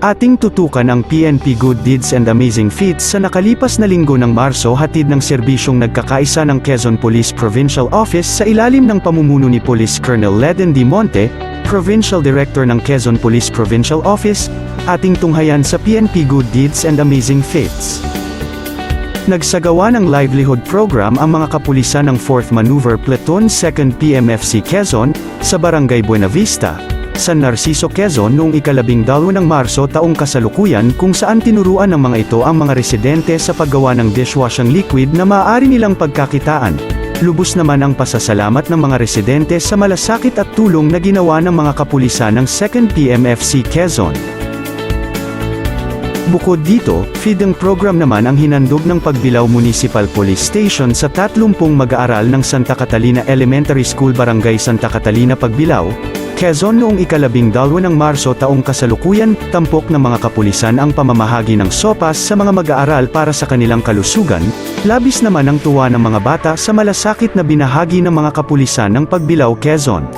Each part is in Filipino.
Ating tutukan ang PNP Good Deeds and Amazing Feats sa nakalipas na linggo ng Marso hatid ng serbisyong nagkakaisa ng Quezon Police Provincial Office sa ilalim ng pamumuno ni Police Colonel Leden D. Monte, Provincial Director ng Quezon Police Provincial Office, ating tunghayan sa PNP Good Deeds and Amazing Feats. Nagsagawa ng livelihood program ang mga kapulisan ng 4th Maneuver Platoon 2nd PMFC Quezon, sa Barangay Buena Vista, San Narciso Quezon noong ikalabing dalo ng Marso taong kasalukuyan kung saan tinuruan ng mga ito ang mga residente sa paggawa ng dishwashing liquid na maaari nilang pagkakitaan. Lubos naman ang pasasalamat ng mga residente sa malasakit at tulong na ginawa ng mga kapulisan ng 2nd PMFC Quezon. Bukod dito, feeding program naman ang hinandog ng Pagbilao Municipal Police Station sa 30 mag-aaral ng Santa Catalina Elementary School Barangay Santa Catalina Pagbilao, Quezon noong ikalabing dalwa ng Marso taong kasalukuyan, tampok ng mga kapulisan ang pamamahagi ng sopas sa mga mag-aaral para sa kanilang kalusugan, labis naman ang tuwa ng mga bata sa malasakit na binahagi ng mga kapulisan ng Pagbilao Quezon.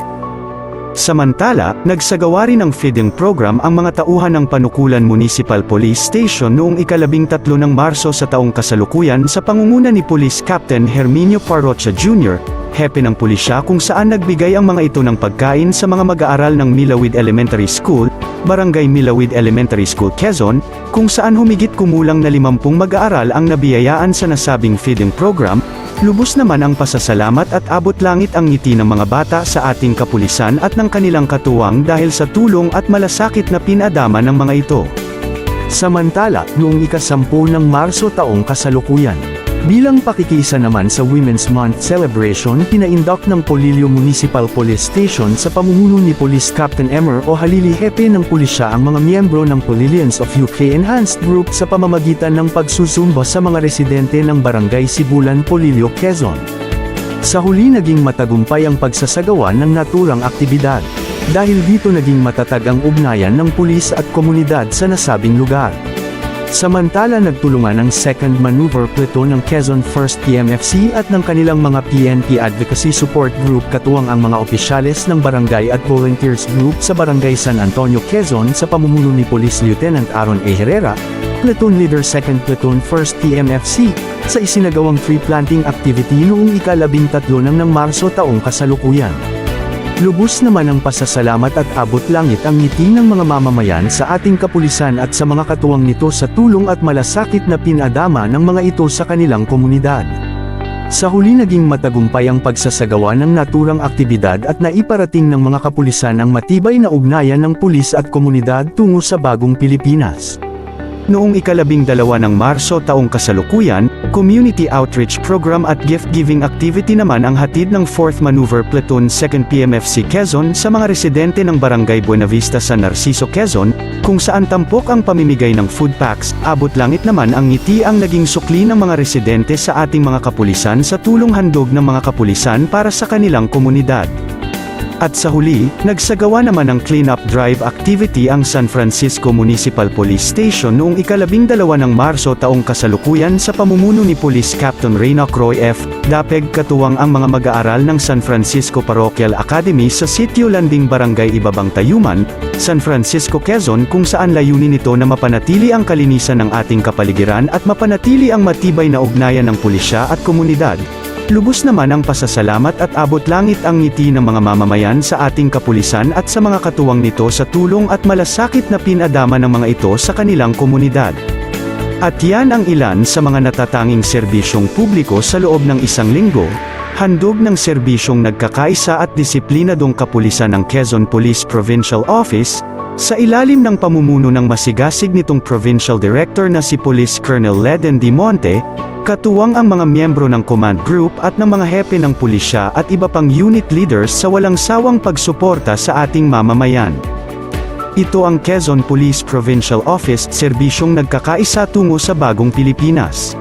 Samantala, nagsagawa rin ng feeding program ang mga tauhan ng Panukulan Municipal Police Station noong ikalabing tatlo ng Marso sa taong kasalukuyan sa pangunguna ni Police Captain Herminio Parrocha Jr., hepe ng pulisya kung saan nagbigay ang mga ito ng pagkain sa mga mag-aaral ng Milawid Elementary School, Barangay Milawid Elementary School Quezon, kung saan humigit kumulang na 50 mag-aaral ang nabiyayaan sa nasabing feeding program, Lubos naman ang pasasalamat at abot langit ang ngiti ng mga bata sa ating kapulisan at ng kanilang katuwang dahil sa tulong at malasakit na pinadama ng mga ito. Samantala, noong ikasampu ng Marso taong kasalukuyan, bilang pakikisa naman sa Women's Month celebration pinaindok ng Polillo Municipal Police Station sa pamumuno ni Police Captain Emmer o Halili Hepe ng pulisya ang mga miyembro ng Polillians of UK Enhanced Group sa pamamagitan ng pagsusumba sa mga residente ng Barangay Sibulan Polillo, Quezon. Sa huli naging matagumpay ang pagsasagawa ng naturang aktibidad. Dahil dito naging matatag ang ugnayan ng pulis at komunidad sa nasabing lugar. Samantala nagtulungan ang 2nd Maneuver Platoon ng Quezon 1st PMFC at ng kanilang mga PNP Advocacy Support Group katuwang ang mga opisyales ng barangay at volunteers group sa Barangay San Antonio, Quezon sa pamumuno ni Police Lieutenant Aaron A. Herrera, Platoon Leader 2nd Platoon 1st PMFC, sa isinagawang tree planting activity noong ikalabing tatlo ng Marso taong kasalukuyan. Lubos naman ang pasasalamat at abot langit ang ngiti ng mga mamamayan sa ating kapulisan at sa mga katuwang nito sa tulong at malasakit na pinadama ng mga ito sa kanilang komunidad. Sa huli naging matagumpay ang pagsasagawa ng naturang aktibidad at naiparating ng mga kapulisan ang matibay na ugnayan ng pulis at komunidad tungo sa bagong Pilipinas. Noong ikalabing dalawa ng Marso taong kasalukuyan, Community Outreach Program at Gift-Giving Activity naman ang hatid ng 4th Maneuver Platoon 2nd PMFC Quezon sa mga residente ng Barangay Buenavista San Narciso Quezon, kung saan tampok ang pamimigay ng food packs, abot langit naman ang ngiti ang naging sukli ng mga residente sa ating mga kapulisan sa tulong handog ng mga kapulisan para sa kanilang komunidad. At sa huli, nagsagawa naman ng cleanup drive activity ang San Francisco Municipal Police Station noong ikalabing dalawa ng Marso taong kasalukuyan sa pamumuno ni Police Captain Reyna Croy F. Dapeg katuwang ang mga mag-aaral ng San Francisco Parochial Academy sa Sitio Landing Barangay Ibabang Tayuman, San Francisco Quezon kung saan layunin nito na mapanatili ang kalinisan ng ating kapaligiran at mapanatili ang matibay na ugnayan ng pulisya at komunidad, Lubos naman ang pasasalamat at abot langit ang ngiti ng mga mamamayan sa ating kapulisan at sa mga katuwang nito sa tulong at malasakit na pinadama ng mga ito sa kanilang komunidad. At yan ang ilan sa mga natatanging serbisyong publiko sa loob ng isang linggo, handog ng serbisyong nagkakaisa at disiplinadong kapulisan ng Quezon Police Provincial Office, sa ilalim ng pamumuno ng masigasig nitong Provincial Director na si Police Colonel Leden D. Monte, Katuwang ang mga miyembro ng command group at ng mga hepe ng pulisya at iba pang unit leaders sa walang sawang pagsuporta sa ating mamamayan. Ito ang Quezon Police Provincial Office, serbisyong nagkakaisa tungo sa bagong Pilipinas.